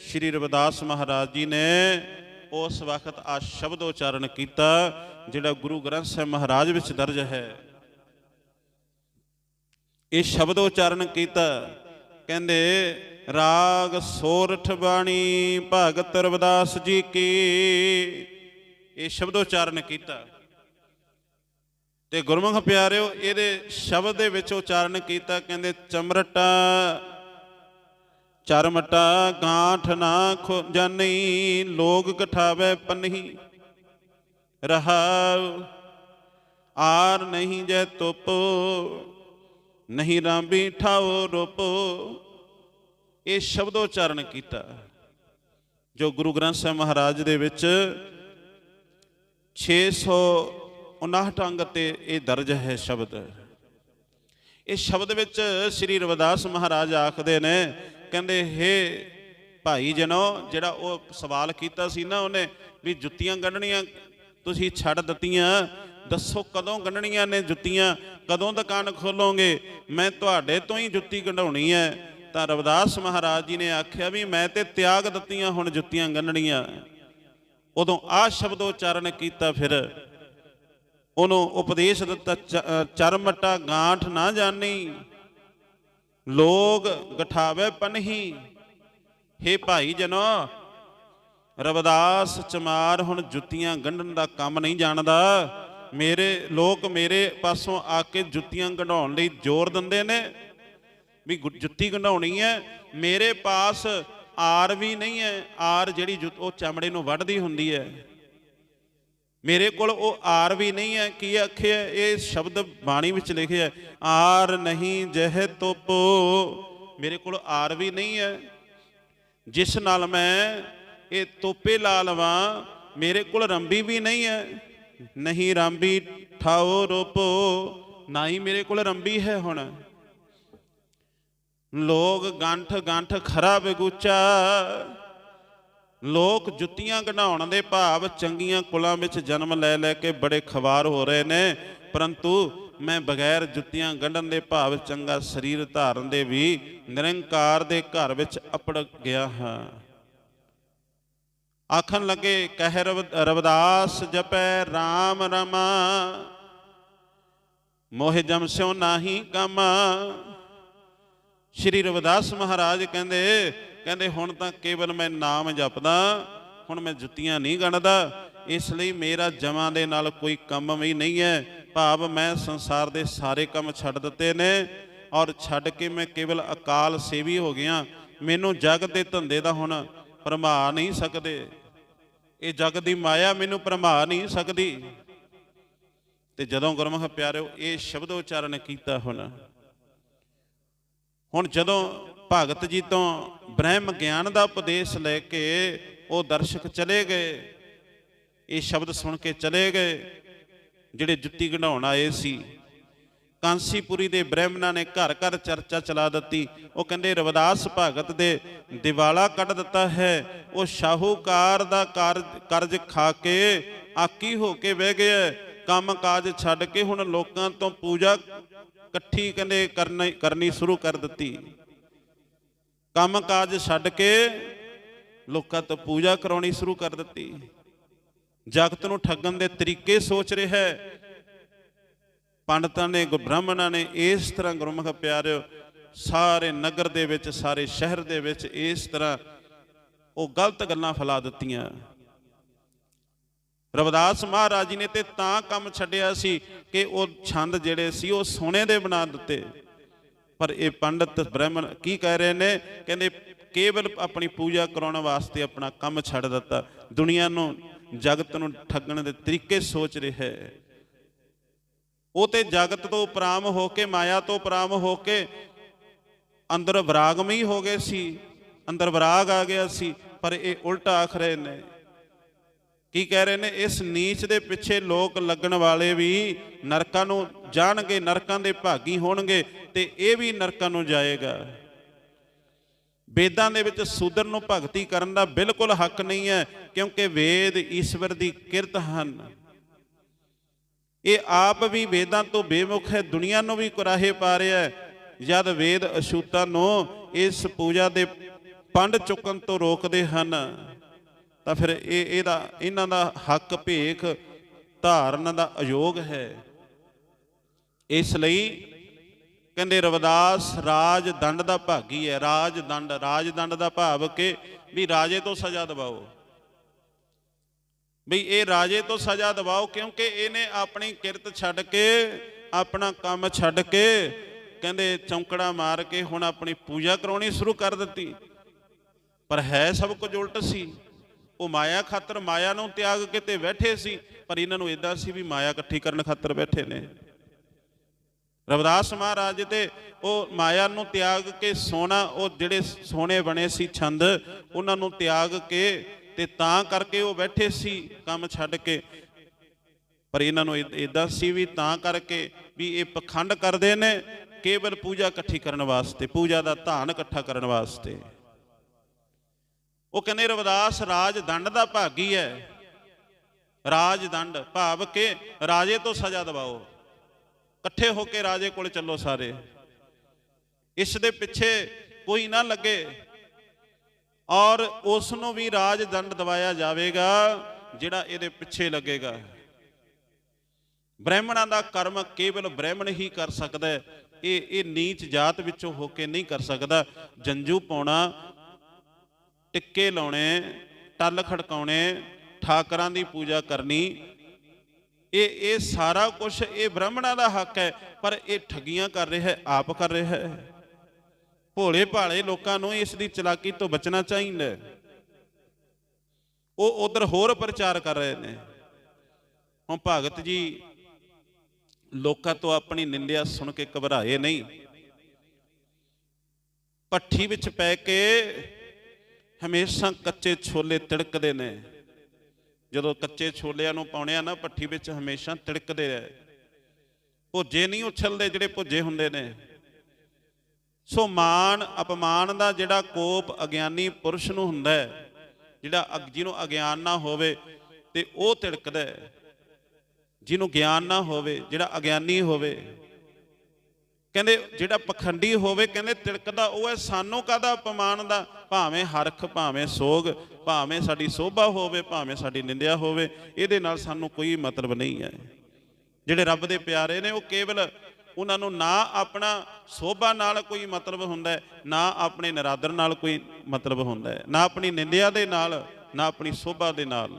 ਸ਼੍ਰੀ ਰਵਿਦਾਸ ਮਹਾਰਾਜ ਜੀ ਨੇ ਉਸ ਵਕਤ ਆ ਸ਼ਬਦ ਉਚਾਰਨ ਕੀਤਾ, ਜਿਹੜਾ ਗੁਰੂ ਗ੍ਰੰਥ ਸਾਹਿਬ ਮਹਾਰਾਜ ਵਿੱਚ ਦਰਜ ਹੈ। ਇਹ ਸ਼ਬਦ ਉਚਾਰਨ ਕੀਤਾ। ਕਹਿੰਦੇ, ਰਾਗ ਸੋਰਠ ਬਾਣੀ, ਭਗਤ ਰਵਦਾਸ ਜੀ ਕੀ। ਇਹ ਸ਼ਬਦ ਉਚਾਰਨ ਕੀਤਾ। ਤੇ ਗੁਰਮੁਖ ਪਿਆਰਿਓ, ਇਹਦੇ ਸ਼ਬਦ ਦੇ ਵਿੱਚ ਉਚਾਰਨ ਕੀਤਾ, ਕਹਿੰਦੇ, ਚਮਰਟਾ, ਚਰਮਟਾ, ਗਾਂਠ ਨਾ ਖੋ ਜਾਣੀ ਲੋਗ ਕਠਾਵੇ ਪੰਨਹੀ। ਰਹਾਉ, ਆਰ ਨਹੀਂ ਜੈ ਤੁਪ ਨਹੀਂ ਰਾਂਬੀ ਠਾਓ ਰੋਪੋ। ਇਹ ਸ਼ਬਦੋਚਾਰਨ ਕੀਤਾ। ਜੋ ਗੁਰੂ ਗ੍ਰੰਥ ਸਾਹਿਬ ਮਹਾਰਾਜ ਦੇ ਵਿੱਚ 659 ਅੰਗ ਤੇ ਇਹ ਦਰਜ ਹੈ ਸ਼ਬਦ। ਇਹ ਸ਼ਬਦ ਵਿੱਚ ਸ੍ਰੀ ਰਵਿਦਾਸ ਮਹਾਰਾਜ ਆਖਦੇ ਨੇ, ਕਹਿੰਦੇ, ਹੇ ਭਾਈ ਜਨੋ, ਜਿਹੜਾ ਉਹ ਸਵਾਲ ਕੀਤਾ ਸੀ ਨਾ ਉਹਨੇ ਵੀ ਜੁੱਤੀਆਂ ਕੱਢਣੀਆਂ ਤੁਸੀਂ ਛੱਡ ਦਿੱਤੀਆਂ ਦੱਸੋ ਕਦੋਂ ਗੰਢਣੀਆਂ ਨੇ ਜੁੱਤੀਆਂ, ਕਦੋਂ ਦੁਕਾਨ ਖੋਲੋਗੇ? ਮੈਂ ਤੁਹਾਡੇ ਤੋਂ ਹੀ ਜੁੱਤੀ ਗੰਢਾਉਣੀ ਹੈ। ਤਾਂ ਰਵਿਦਾਸ ਮਹਾਰਾਜ ਜੀ ਨੇ ਆਖਿਆ ਵੀ ਮੈਂ ਤੇ ਤਿਆਗ ਦਿੱਤੀਆਂ ਹੁਣ ਜੁੱਤੀਆਂ ਗੰਢਣੀਆਂ। ਉਦੋਂ ਆ ਸ਼ਬਦ ਉਚਾਰਨ ਕੀਤਾ ਫਿਰ। ਉਹਨੂੰ ਉਪਦੇਸ਼ ਦਿੱਤਾ ਚਰਮਟਾ ਗਾਂਠ ਨਾ ਜਾਣੀ। ਲੋਗ ਗਠਾਵੇ ਪਨਹੀ। ਹੇ ਭਾਈ ਜਨੋ, ਰਵਿਦਾਸ ਚਮਾਰ ਹੁਣ ਜੁੱਤੀਆਂ ਗੰਢਣ ਦਾ ਕੰਮ ਨਹੀਂ ਜਾਣਦਾ। ਮੇਰੇ ਲੋਕ ਮੇਰੇ ਪਾਸੋਂ ਆ ਕੇ ਜੁੱਤੀਆਂ ਗੰਢਾਉਣ ਲਈ ਜ਼ੋਰ ਦਿੰਦੇ ਨੇ। ਵੀ ਗੁ- ਜੁੱਤੀ ਗੰਢਾਉਣੀ ਹੈ। ਮੇਰੇ ਪਾਸ ਆਰ ਵੀ ਨਹੀਂ ਹੈ। ਆਰ ਜਿਹੜੀ ਜੁੱਤ- ਉਹ ਚਮੜੇ ਨੂੰ ਵੱਢਦੀ ਹੁੰਦੀ ਹੈ। ਮੇਰੇ ਕੋਲ ਉਹ ਆਰ ਵੀ ਨਹੀਂ ਹੈ। ਕੀ ਆਖਿਆ? ਇਹ ਸ਼ਬਦ ਬਾਣੀ ਵਿੱਚ ਲਿਖਿਆ ਆਰ ਨਹੀਂ, ਜਹ ਤੋਪੋ। ਮੇਰੇ ਕੋਲ ਆਰ ਵੀ ਨਹੀਂ ਹੈ। ਜਿਸ ਨਾਲ ਮੈਂ ਇਹ ਤੋਪੇ ਲਾ ਲਵਾਂ, ਮੇਰੇ ਕੋਲ ਰੰਬੀ ਵੀ ਨਹੀਂ ਹੈ। ਨਹੀਂ ਰੰਬੀ, ਠਾਓ ਰੋਪੋ ਨਾ ਹੀ ਮੇਰੇ ਕੋਲ ਰੰਬੀ ਹੈ ਹੁਣ। ਲੋਕ ਗੰਠ ਗੰਠ ਖਰਾ ਬਗੂਚਾ, ਲੋਕ ਜੁੱਤੀਆਂ ਘਣਾਉਣ ਦੇ ਭਾਵ ਚੰਗੀਆਂ ਕੁਲਾਂ ਵਿੱਚ ਜਨਮ ਲੈ ਲੈ ਕੇ ਬੜੇ ਖਵਾਰ ਹੋ ਰਹੇ ਨੇ, ਪਰੰਤੂ ਮੈਂ ਬਗੈਰ ਜੁੱਤੀਆਂ ਗੰਢਣ ਦੇ ਭਾਵ ਚੰਗਾ ਸਰੀਰ ਧਾਰਨ ਦੇ ਵੀ ਨਿਰੰਕਾਰ ਦੇ ਘਰ ਵਿੱਚ ਅਪੜ ਗਿਆ ਹਾਂ। ਆਖਣ ਲੱਗੇ, ਕਹਿ ਰਵ- ਰਵਿਦਾਸ ਜਪੈ RAM ਰਮਾ। ਮੋਹਿ ਜਮ ਸਿਉ ਨਾਹੀ ਕਮ ਸ਼੍ਰੀ ਰਵਿਦਾਸ ਮਹਾਰਾਜ ਕਹਿੰਦੇ ਕਹਿੰਦੇ, ਹੁਣ ਤਾਂ ਕੇਵਲ ਮੈਂ ਨਾਮ ਜਪਦਾ, ਹੁਣ ਮੈਂ ਜੁੱਤੀਆਂ ਨਹੀਂ ਗਣਦਾ, ਇਸ ਲਈ ਮੇਰਾ ਜਮਾਂ ਦੇ ਨਾਲ ਕੋਈ ਕੰਮ ਵੀ ਨਹੀਂ ਹੈ। ਭਾਵ ਮੈਂ ਸੰਸਾਰ ਦੇ ਸਾਰੇ ਕੰਮ ਛੱਡ ਦਿੱਤੇ ਨੇ ਔਰ ਛੱਡ ਕੇ ਮੈਂ ਕੇਵਲ ਅਕਾਲ ਸੇਵੀ ਹੋ ਗਿਆ। ਮੈਨੂੰ ਜਗ ਦੇ ਧੰਦੇ ਦਾ ਹੁਣ ਭਰਮਾ ਨਹੀਂ ਸਕਦੇ। ਇਹ ਜਗ ਦੀ ਮਾਇਆ ਮੈਨੂੰ ਭਰਮਾ ਨਹੀਂ ਸਕਦੀ। ਤੇ ਜਦੋਂ ਗੁਰਮੁਖ ਪਿਆਰਿਓ, ਇਹ ਸ਼ਬਦ ਉਚਾਰਨ ਕੀਤਾ ਹੁਣ। ਹੁਣ ਜਦੋਂ ਭਗਤ ਜੀ ਤੋਂ ਬ੍ਰਹਮ ਗਿਆਨ ਦਾ ਉਪਦੇਸ਼ ਲੈ ਕੇ ਉਹ ਦਰਸ਼ਕ ਚਲੇ ਗਏ, ਇਹ ਸ਼ਬਦ ਸੁਣ ਕੇ ਚਲੇ ਗਏ, ਜਿਹੜੇ ਜੁੱਤੀ ਗੰਢਾਉਣ ਆਏ ਸੀ। ਕਾਂਸੀਪੁਰੀ ਦੇ ਬ੍ਰਾਹਮਣਾਂ ਨੇ ਘਰ ਘਰ ਚਰਚਾ ਚਲਾ ਦਿੱਤੀ। ਉਹ ਕਹਿੰਦੇ, ਰਵਿਦਾਸ ਭਗਤ ਦੇ ਦਿਵਾਲਾ ਕੱਢ ਦਿੱਤਾ ਹੈ। ਉਹ ਸ਼ਾਹੂਕਾਰ ਦਾ ਕਰਜ਼ ਕਰਜ਼ ਖਾ ਕੇ ਆਕੀ ਹੋ ਕੇ ਬਹਿ ਗਿਆ ਕੰਮ ਕਾਜ ਛੱਡ ਕੇ ਹੁਣ ਲੋਕਾਂ ਤੋਂ ਪੂਜਾ ਇਕੱਠੀ ਕਹਿੰਦੇ ਕਰਨੀ ਕਰਨੀ ਸ਼ੁਰੂ ਕਰ ਦਿੱਤੀ। ਕੰਮ ਕਾਜ ਛੱਡ ਕੇ ਲੋਕਾਂ ਤੋਂ ਪੂਜਾ ਕਰਾਉਣੀ ਸ਼ੁਰੂ ਕਰ ਦਿੱਤੀ। ਜਗਤ ਨੂੰ ਠੱਗਣ ਦੇ ਤਰੀਕੇ ਸੋਚ ਰਿਹਾ ਹੈ। ਪੰਡਤਾਂ ਨੇ ਗੁ- ਬ੍ਰਾਹਮਣਾਂ ਨੇ ਇਸ ਤਰ੍ਹਾਂ ਗੁਰਮੁਖ ਪਿਆਰਿਓ, ਸਾਰੇ ਨਗਰ ਦੇ ਵਿੱਚ, ਸਾਰੇ ਸ਼ਹਿਰ ਦੇ ਵਿੱਚ ਇਸ ਤਰ੍ਹਾਂ ਉਹ ਗਲਤ ਗੱਲਾਂ ਫੈਲਾ ਦਿੱਤੀਆਂ। ਰਵਿਦਾਸ ਮਹਾਰਾਜ ਜੀ ਨੇ ਤੇ ਤਾਂ ਕੰਮ ਛੱਡਿਆ ਸੀ ਕਿ ਉਹ ਛੰਦ ਜਿਹੜੇ ਸੀ, ਉਹ ਸੋਨੇ ਦੇ ਬਣਾ ਦਿੱਤੇ। ਪਰ ਇਹ ਪੰਡਤ ਬ੍ਰਾਹਮਣ ਕੀ ਕਹਿ ਰਹੇ ਨੇ? ਕਹਿੰਦੇ, ਕੇਵਲ ਆਪਣੀ ਪੂਜਾ ਕਰਾਉਣ ਵਾਸਤੇ ਆਪਣਾ ਕੰਮ ਛੱਡ ਦਿੱਤਾ। ਦੁਨੀਆ ਨੂੰ, ਜਗਤ ਨੂੰ ਠੱਗਣ ਦੇ ਤਰੀਕੇ ਸੋਚ ਰਿਹਾ ਹੈ। ਉਹ ਤੇ ਜਗਤ ਤੋਂ ਪ੍ਰਾਮ ਹੋ ਕੇ, ਮਾਇਆ ਤੋਂ ਪ੍ਰਾਮ ਹੋ ਕੇ ਅੰਦਰ ਵਿਰਾਗਮਈ ਹੋ ਗਏ ਸੀ, ਅੰਦਰ ਵਿਰਾਗ ਆ ਗਿਆ ਸੀ, ਪਰ ਇਹ ਉਲਟਾ ਆਖ ਰਹੇ ਨੇ। ਕੀ ਕਹਿ ਰਹੇ ਨੇ? ਇਸ ਨੀਚ ਦੇ ਪਿੱਛੇ ਲੋਕ ਲੱਗਣ ਵਾਲੇ ਵੀ ਨਰਕਾਂ ਨੂੰ ਜਾਣਗੇ, ਨਰਕਾਂ ਦੇ ਭਾਗੀ ਹੋਣਗੇ ਤੇ ਇਹ ਵੀ ਨਰਕਾਂ ਨੂੰ ਜਾਏਗਾ। ਵੇਦਾਂ ਦੇ ਵਿੱਚ ਸੂਦਰ ਨੂੰ ਭਗਤੀ ਕਰਨ ਦਾ ਬਿਲਕੁਲ ਹੱਕ ਨਹੀਂ ਹੈ, ਕਿਉਂਕਿ ਵੇਦ ਈਸ਼ਵਰ ਦੀ ਕਿਰਤ ਹਨ। ਇਹ ਆਪ ਵੀ ਵੇਦਾਂ ਤੋਂ ਬੇਮੁਖ ਹੈ, ਦੁਨੀਆ ਨੂੰ ਵੀ ਕੁਰਾਹੇ ਪਾ ਰਿਹਾ ਹੈ। ਜਦ ਵੇਦ ਅਛੂਤਾਂ ਨੂੰ ਇਸ ਪੂਜਾ ਦੇ ਪੰਡ ਚੁੱਕਣ ਤੋਂ ਰੋਕਦੇ ਹਨ, ਤਾਂ ਫਿਰ ਇਹ, ਇਹਦਾ, ਇਹਨਾਂ ਦਾ ਹੱਕ ਭੇਖ ਧਾਰਨ ਦਾ ਅਯੋਗ ਹੈ। ਇਸ ਲਈ ਕਹਿੰਦੇ ਰਵਿਦਾਸ ਰਾਜ ਦੰਡ ਦਾ ਭਾਗੀ ਹੈ। ਰਾਜ ਦੰਡ ਰਾਜ ਦੰਡ ਦਾ ਭਾਵ ਕਿ ਵੀ ਰਾਜੇ ਤੋਂ ਸਜ਼ਾ ਦਿਵਾਓ। ਵੀ ਇਹ ਰਾਜੇ ਤੋਂ ਸਜ਼ਾ ਦਿਵਾਓ ਕਿਉਂਕਿ ਇਹਨੇ ਆਪਣੀ ਕਿਰਤ ਛੱਡ ਕੇ, ਆਪਣਾ ਕੰਮ ਛੱਡ ਕੇ ਕਹਿੰਦੇ ਚੌਂਕੜਾ ਮਾਰ ਕੇ ਹੁਣ ਆਪਣੀ ਪੂਜਾ ਕਰਾਉਣੀ ਸ਼ੁਰੂ ਕਰ ਦਿੱਤੀ। ਪਰ ਹੈ ਸਭ ਕੁਝ ਉਲਟ ਸੀ। ਉਹ ਮਾਇਆ ਖਾਤਰ ਮਾਇਆ ਨੂੰ ਤਿਆਗ ਕੇ ਤੇ ਬੈਠੇ ਸੀ, ਪਰ ਇਹਨਾਂ ਨੂੰ ਇਦਾਂ ਸੀ ਵੀ ਮਾਇਆ ਇਕੱਠੀ ਕਰਨ ਖਾਤਰ ਬੈਠੇ ਨੇ। ਰਵਿਦਾਸ ਮਹਾਰਾਜ ਤੇ ਉਹ ਮਾਇਆ ਨੂੰ ਤਿਆਗ ਕੇ ਸੋਨਾ, ਉਹ ਜਿਹੜੇ ਸੋਨੇ ਬਣੇ ਸੀ ਛੰਦ, ਉਹਨਾਂ ਨੂੰ ਤਿਆਗ ਕੇ ਤੇ ਤਾਂ ਕਰਕੇ ਉਹ ਬੈਠੇ ਸੀ ਕੰਮ ਛੱਡ ਕੇ। ਪਰ ਇਹਨਾਂ ਨੂੰ ਇਦਾਂ ਸੀ ਵੀ ਤਾਂ ਕਰਕੇ ਵੀ ਇਹ ਪਖੰਡ ਕਰਦੇ ਨੇ ਕੇਵਲ ਪੂਜਾ ਇਕੱਠੀ ਕਰਨ ਵਾਸਤੇ, ਪੂਜਾ ਦਾ ਧਾਨ ਇਕੱਠਾ ਕਰਨ ਵਾਸਤੇ। ਉਹ ਕਹਿੰਦੇ, ਰਵਦਾਸ, ਰਾਜ ਦੰਡ ਦਾ ਭਾਗੀ ਹੈ ਰਾਜ ਦੰਡ, ਭਾਵ ਕਿ ਰਾਜੇ ਤੋਂ ਸਜ਼ਾ ਦਿਵਾਓ। ਇਕੱਠੇ ਹੋ ਕੇ ਰਾਜੇ ਕੋਲ ਚੱਲੋ ਸਾਰੇ। ਇਸ ਦੇ ਪਿੱਛੇ ਕੋਈ ਨਾ ਲੱਗੇ। ਔਰ ਉਸ ਨੂੰ ਵੀ ਰਾਜ ਦੰਡ ਦਵਾਇਆ ਜਾਵੇਗਾ, ਜਿਹੜਾ ਇਹਦੇ ਪਿੱਛੇ ਲੱਗੇਗਾ। ਬ੍ਰਾਹਮਣਾਂ ਦਾ ਕਰਮ ਕੇਵਲ ਬ੍ਰਾਹਮਣ ਹੀ ਕਰ ਸਕਦਾ ਹੈ। ਇਹ ਇਹ ਨੀਚ ਜਾਤ ਵਿੱਚੋਂ ਹੋ ਕੇ ਨਹੀਂ ਕਰ ਸਕਦਾ। ਜੰਜੂ ਪਾਉਣਾ, ਟਿੱਕੇ ਲਾਉਣੇ, ਟੱਲ ਖੜਕਾਉਣੇ, ਠਾਕਰਾਂ ਦੀ ਪੂਜਾ ਕਰਨੀ, ਇਹ ਇਹ ਸਾਰਾ ਕੁਝ ਇਹ ਬ੍ਰਾਹਮਣਾਂ ਦਾ ਹੱਕ ਹੈ। ਪਰ ਇਹ ਠੱਗੀਆਂ ਕਰ ਰਿਹਾ ਹੈ, ਆਪ ਕਰ ਰਿਹਾ ਹੈ। ਭੋਲੇ ਭਾਲੇ ਲੋਕਾਂ ਨੂੰ ਇਸ ਦੀ ਚਲਾਕੀ ਤੋਂ ਬਚਣਾ ਚਾਹੀਦਾ ਉਹ ਉਧਰ ਹੋਰ ਪ੍ਰਚਾਰ ਕਰ ਰਹੇ ਨੇ। ਹੁਣ ਭਗਤ ਜੀ ਲੋਕਾਂ ਤੋਂ ਆਪਣੀ ਨਿੰਦਿਆ ਸੁਣ ਕੇ ਘਬਰਾਏ ਨਹੀਂ। ਪੱਠੀ ਵਿੱਚ ਪੈ ਕੇ ਹਮੇਸ਼ਾ ਕੱਚੇ ਛੋਲੇ ਤਿੜਕਦੇ ਨੇ। ਜਦੋਂ ਕੱਚੇ ਛੋਲਿਆਂ ਨੂੰ ਪਾਉਣੇ ਆ ਨਾ ਪੱਠੀ ਵਿੱਚ ਹਮੇਸ਼ਾ ਤਿੜਕਦੇ ਐ ਭੁੱਜੇ ਨਹੀਂ ਉਛਲਦੇ ਜਿਹੜੇ ਭੁੱਜੇ ਹੁੰਦੇ ਨੇ। ਸੋ ਮਾਨ ਅਪਮਾਨ ਦਾ ਜਿਹੜਾ ਕੋਪ ਅਗਿਆਨੀ ਪੁਰਸ਼ ਨੂੰ ਹੁੰਦਾ ਹੈ, ਜਿਹੜਾ ਅਗ- ਜਿਹਨੂੰ ਅਗਿਆਨ ਨਾ ਹੋਵੇ ਤੇ ਉਹ ਤਿੜਕਦਾ ਹੈ। ਜਿਹਨੂੰ ਗਿਆਨ ਨਾ ਹੋਵੇ, ਜਿਹੜਾ ਅਗਿਆਨੀ ਹੋਵੇ। ਕਹਿੰਦੇ ਜਿਹੜਾ ਪਖੰਡੀ ਹੋਵੇ, ਕਹਿੰਦੇ ਤਿੜਕਦਾ, ਉਹ ਹੈ ਸਾਨੂੰ ਕਾਦਾ ਅਪਮਾਨ ਦਾ? ਭਾਵੇਂ ਹਰਖ, ਭਾਵੇਂ ਸੋਗ, ਭਾਵੇਂ ਸਾਡੀ ਸੋਭਾ ਹੋਵੇ, ਭਾਵੇਂ ਸਾਡੀ ਨਿੰਦਿਆ ਹੋਵੇ, ਇਹਦੇ ਨਾਲ ਸਾਨੂੰ ਕੋਈ ਮਤਲਬ ਨਹੀਂ ਹੈ। ਜਿਹੜੇ ਰੱਬ ਦੇ ਪਿਆਰੇ ਨੇ, ਉਹ ਕੇਵਲ ਉਹਨਾਂ ਨੂੰ ਨਾ ਆਪਣਾ ਸੋਭਾ ਨਾਲ ਕੋਈ ਮਤਲਬ ਹੁੰਦਾ ਹੈ, ਨਾ ਆਪਣੇ ਨਰਾਦਰ ਨਾਲ ਕੋਈ ਮਤਲਬ ਹੁੰਦਾ ਹੈ, ਨਾ ਆਪਣੀ ਨਿੰਦਿਆ ਦੇ ਨਾਲ, ਨਾ ਆਪਣੀ ਸੋਭਾ ਦੇ ਨਾਲ।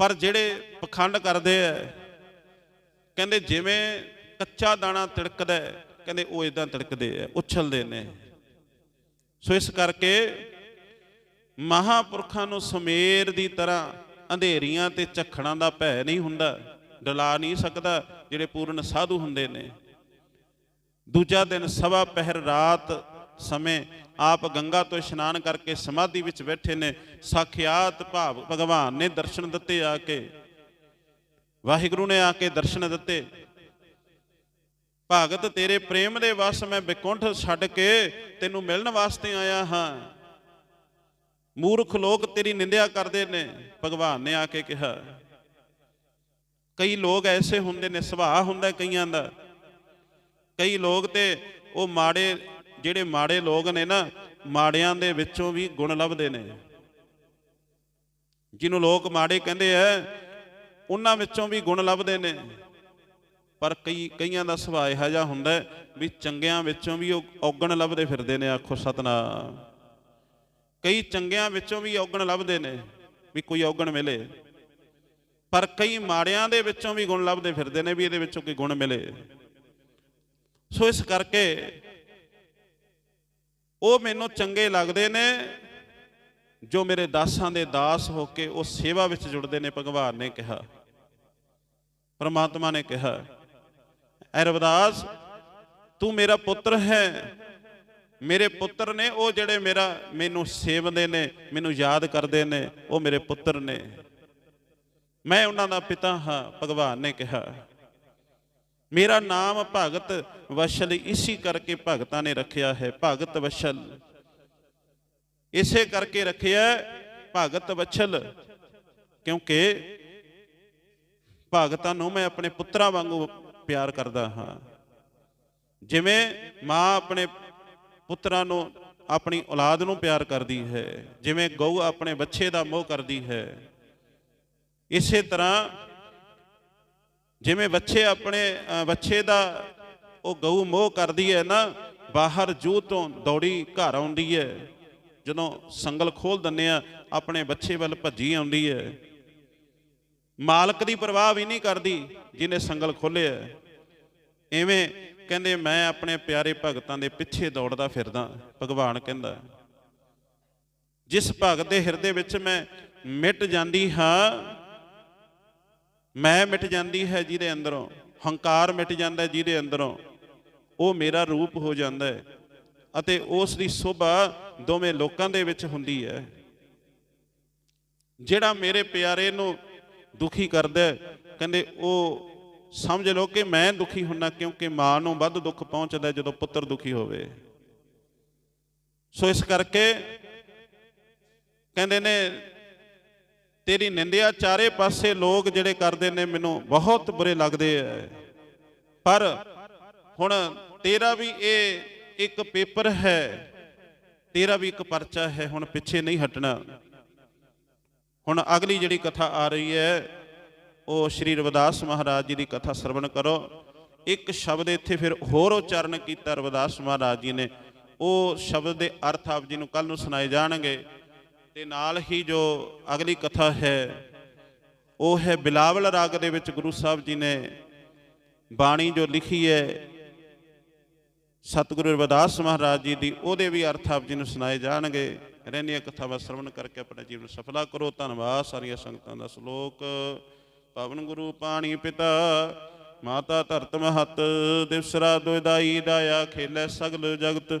ਪਰ ਜਿਹੜੇ ਪਖੰਡ ਕਰਦੇ ਆ, ਕਹਿੰਦੇ ਜਿਵੇਂ ਕੱਚਾ ਦਾਣਾ ਤਿੜਕਦਾ ਕਹਿੰਦੇ ਉਹ ਇਦਾਂ ਤਿੜਕਦੇ ਆ, ਉਛਲਦੇ ਨੇ। ਸੋ ਇਸ ਕਰਕੇ ਮਹਾਪੁਰਖਾਂ ਨੂੰ ਸਮੇਰ ਦੀ ਤਰ੍ਹਾਂ ਅੰਧੇਰੀਆਂ ਤੇ ਝਖੜਾਂ ਦਾ ਭੈ ਨਹੀਂ ਹੁੰਦਾ। ਡਲਾ ਨਹੀਂ ਸਕਦਾ, ਜਿਹੜੇ ਪੂਰਨ ਸਾਧੂ ਹੁੰਦੇ ਨੇ। ਦੂਜਾ ਦਿਨ ਸਵਾ ਪਹਿਰ ਰਾਤ ਸਮੇਂ ਆਪ ਗੰਗਾ ਤੋਂ ਇਸ਼ਨਾਨ ਕਰਕੇ ਸਮਾਧੀ ਵਿੱਚ ਬੈਠੇ ਨੇ। ਸਾਖਿਆਤ ਭਾਵ ਭਗਵਾਨ ਨੇ ਦਰਸ਼ਨ ਦਿੱਤੇ ਆ ਕੇ। ਵਾਹਿਗੁਰੂ ਨੇ ਆ ਕੇ ਦਰਸ਼ਨ ਦਿੱਤੇ। ਭਗਤ, ਤੇਰੇ ਪ੍ਰੇਮ ਦੇ ਵਸ ਮੈਂ ਬਿਕੁੰਠ ਛੱਡ ਕੇ ਤੈਨੂੰ ਮਿਲਣ ਵਾਸਤੇ ਆਇਆ ਹਾਂ। ਮੂਰਖ ਲੋਕ ਤੇਰੀ ਨਿੰਦਿਆ ਕਰਦੇ ਨੇ, ਭਗਵਾਨ ਨੇ ਆ ਕੇ ਕਿਹਾ। ਕਈ ਲੋਕ ਐਸੇ ਹੁੰਦੇ ਨੇ, ਸੁਭਾਅ ਹੁੰਦਾ ਕਈਆਂ ਦਾ। ਕਈ ਲੋਕ ਤੇ ਉਹ ਮਾੜੇ, ਜਿਹੜੇ ਮਾੜੇ ਲੋਕ ਨੇ ਨਾ, ਮਾੜਿਆਂ ਦੇ ਵਿੱਚੋਂ ਵੀ ਗੁਣ ਲੱਭਦੇ ਨੇ। ਜਿਹਨੂੰ ਲੋਕ ਮਾੜੇ ਕਹਿੰਦੇ ਆ, ਉਹਨਾਂ ਵਿੱਚੋਂ ਵੀ ਗੁਣ ਲੱਭਦੇ ਨੇ। ਪਰ ਕਈ, ਕਈਆਂ ਦਾ ਸੁਭਾਅ ਇਹੋ ਜਿਹਾ ਹੁੰਦਾ ਵੀ ਚੰਗਿਆਂ ਵਿੱਚੋਂ ਵੀ ਉਹ ਔਗਣ ਲੱਭਦੇ ਫਿਰਦੇ ਨੇ, ਆਖੋ ਸਤਨਾਮ। ਕਈ ਚੰਗਿਆਂ ਵਿੱਚੋਂ ਵੀ ਔਗਣ ਲੱਭਦੇ ਨੇ, ਵੀ ਕੋਈ ਔਗਣ ਮਿਲੇ। ਪਰ ਕਈ ਮਾੜਿਆਂ ਦੇ ਵਿੱਚੋਂ ਵੀ ਗੁਣ ਲੱਭਦੇ ਫਿਰਦੇ ਨੇ ਵੀ ਇਹਦੇ ਵਿੱਚੋਂ ਕੋਈ ਗੁਣ ਮਿਲੇ। ਸੋ ਇਸ ਕਰਕੇ ਉਹ ਮੈਨੂੰ ਚੰਗੇ ਲੱਗਦੇ ਨੇ, ਜੋ ਮੇਰੇ ਦਾਸਾਂ ਦੇ ਦਾਸ ਹੋ ਕੇ ਉਹ ਸੇਵਾ ਵਿੱਚ ਜੁੜਦੇ ਨੇ, ਭਗਵਾਨ ਨੇ ਕਿਹਾ। ਪਰਮਾਤਮਾ ਨੇ ਕਿਹਾ, ਐ ਰਵਿਦਾਸ, ਤੂੰ ਮੇਰਾ ਪੁੱਤਰ ਹੈ। ਮੇਰੇ ਪੁੱਤਰ ਨੇ ਉਹ ਜਿਹੜੇ ਮੇਰਾ, ਮੈਨੂੰ ਸੇਵਦੇ ਨੇ, ਮੈਨੂੰ ਯਾਦ ਕਰਦੇ ਨੇ, ਉਹ ਮੇਰੇ ਪੁੱਤਰ ਨੇ। ਮੈਂ ਉਹਨਾਂ ਦਾ ਪਿਤਾ ਹਾਂ, ਭਗਵਾਨ ਨੇ ਕਿਹਾ। ਮੇਰਾ ਨਾਮ ਭਗਤ ਵਸ਼ਲ, ਇਸੀ ਕਰਕੇ ਭਗਤਾਂ ਨੇ ਰੱਖਿਆ ਹੈ, ਭਗਤ ਵਸ਼ਲ। ਇਸੇ ਕਰਕੇ ਰੱਖਿਆ ਭਗਤ ਵਛਲ ਕਿਉਂਕਿ ਭਗਤਾਂ ਨੂੰ ਮੈਂ ਆਪਣੇ ਪੁੱਤਰਾਂ ਵਾਂਗੂ ਪਿਆਰ ਕਰਦਾ ਹਾਂ। ਜਿਵੇਂ ਮਾਂ ਆਪਣੇ ਪੁੱਤਰਾਂ ਨੂੰ ਆਪਣੀ ਔਲਾਦ ਨੂੰ ਪਿਆਰ ਕਰਦੀ ਹੈ, ਜਿਵੇਂ ਗਊ ਆਪਣੇ ਬੱਚੇ ਦਾ ਮੋਹ ਕਰਦੀ ਹੈ। ਇਸੇ ਤਰ੍ਹਾਂ ਜਿਵੇਂ ਬੱਚੇ ਆਪਣੇ ਅ, ਬੱਚੇ ਦਾ ਉਹ ਗਊ ਮੋਹ ਕਰਦੀ ਹੈ ਨਾ ਬਾਹਰ ਜੂ ਤੋਂ ਦੌੜੀ ਘਰ ਆਉਂਦੀ ਹੈ। ਜਦੋਂ ਸੰਗਲ ਖੋਲ ਦਿੰਨੇ ਆ ਆਪਣੇ ਬੱਚੇ ਵੱਲ ਭੱਜੀ ਆਉਂਦੀ ਹੈ। ਮਾਲਕ ਦੀ ਪਰਵਾਹ ਵੀ ਨਹੀਂ ਕਰਦੀ ਜਿਹਨੇ ਸੰਗਲ ਖੋਲਿਆ ਐਵੇਂ ਕਹਿੰਦੇ ਮੈਂ ਆਪਣੇ ਪਿਆਰੇ ਭਗਤਾਂ ਦੇ ਪਿੱਛੇ ਦੌੜਦਾ ਫਿਰਦਾ ਭਗਵਾਨ ਕਹਿੰਦਾ। ਜਿਸ ਭਗਤ ਦੇ ਹਿਰਦੇ ਵਿੱਚ ਮੈਂ ਮਿਟ ਜਾਂਦੀ ਹਾਂ ਮੈਂ ਮਿਟ ਜਾਂਦੀ ਹੈ ਜਿਹਦੇ ਅੰਦਰੋਂ, ਹੰਕਾਰ ਮਿਟ ਜਾਂਦਾ ਹੈ ਜਿਹਦੇ ਅੰਦਰੋਂ, ਉਹ ਮੇਰਾ ਰੂਪ ਹੋ ਜਾਂਦਾ ਹੈ ਅਤੇ ਉਸ ਦੀ ਸੋਭਾ ਦੋਵੇਂ ਲੋਕਾਂ ਦੇ ਵਿੱਚ ਹੁੰਦੀ ਹੈ। ਜਿਹੜਾ ਮੇਰੇ ਪਿਆਰੇ ਨੂੰ ਦੁਖੀ ਕਰਦਾ ਕਹਿੰਦੇ, ਉਹ ਸਮਝ ਲਓ ਕਿ ਮੈਂ ਦੁਖੀ ਹੁੰਨਾ ਕਿਉਂਕਿ ਮਾਂ ਨੂੰ ਵੱਧ ਦੁੱਖ ਪਹੁੰਚਦਾ ਜਦੋਂ ਪੁੱਤਰ ਦੁਖੀ ਹੋਵੇ। ਸੋ ਇਸ ਕਰਕੇ ਕਹਿੰਦੇ ਨੇ ਤੇਰੀ ਨਿੰਦਿਆ ਚਾਰੇ ਪਾਸੇ ਲੋਕ ਜਿਹੜੇ ਕਰਦੇ ਨੇ ਮੈਨੂੰ ਬਹੁਤ ਬੁਰੇ ਲੱਗਦੇ ਐ। ਪਰ ਹੁਣ ਤੇਰਾ ਵੀ ਇਹ ਇੱਕ ਪੇਪਰ ਹੈ, ਤੇਰਾ ਵੀ ਇੱਕ ਪਰਚਾ ਹੈ, ਹੁਣ ਪਿੱਛੇ ਨਹੀਂ ਹਟਣਾ। ਹੁਣ ਅਗਲੀ ਜਿਹੜੀ ਕਥਾ ਆ ਰਹੀ ਹੈ ਉਹ ਸ਼੍ਰੀ ਰਵਿਦਾਸ ਮਹਾਰਾਜ ਜੀ ਦੀ ਕਥਾ ਸਰਵਣ ਕਰੋ। ਇੱਕ ਸ਼ਬਦ ਇੱਥੇ ਫਿਰ ਹੋਰ ਉਚਾਰਨ ਕੀਤਾ ਰਵਿਦਾਸ ਮਹਾਰਾਜ ਜੀ ਨੇ। ਉਹ ਸ਼ਬਦ ਦੇ ਅਰਥ ਆਪ ਜੀ ਨੂੰ ਕੱਲ ਨੂੰ ਸੁਣਾਏ ਜਾਣਗੇ। ਤੇ ਨਾਲ ਹੀ ਜੋ ਅਗਲੀ ਕਥਾ ਹੈ, ਉਹ ਹੈ ਬਿਲਾਵਲ ਰਾਗ ਦੇ ਵਿੱਚ ਗੁਰੂ ਸਾਹਿਬ ਜੀ ਨੇ ਬਾਣੀ ਜੋ ਲਿਖੀ ਹੈ, ਸਤਿਗੁਰੂ ਰਵਿਦਾਸ ਮਹਾਰਾਜ ਜੀ ਦੀ, ਉਹਦੇ ਵੀ ਅਰਥ ਆਪ ਜੀ ਨੂੰ ਸੁਣਾਏ ਜਾਣਗੇ। ਰਹਿੰਦੀਆਂ ਕਥਾਵਾਂ ਸਰਵਣ ਕਰਕੇ ਆਪਣਾ ਜੀਵਨ ਸਫਲਾ ਕਰੋ। ਧੰਨਵਾਦ ਸਾਰੀਆਂ ਸੰਗਤਾਂ ਦਾ ਸ਼ਲੋਕ। ਪਵਨ ਗੁਰੂ ਪਾਣੀ ਪਿਤਾ, ਮਾਤਾ ਧਰਤ ਮਹਤ ਦਿਵਸਰਾ ਦੁਇਦਾਈ ਦਾਇਆ, ਖੇਲੇ ਸਗਲ ਜਗਤ।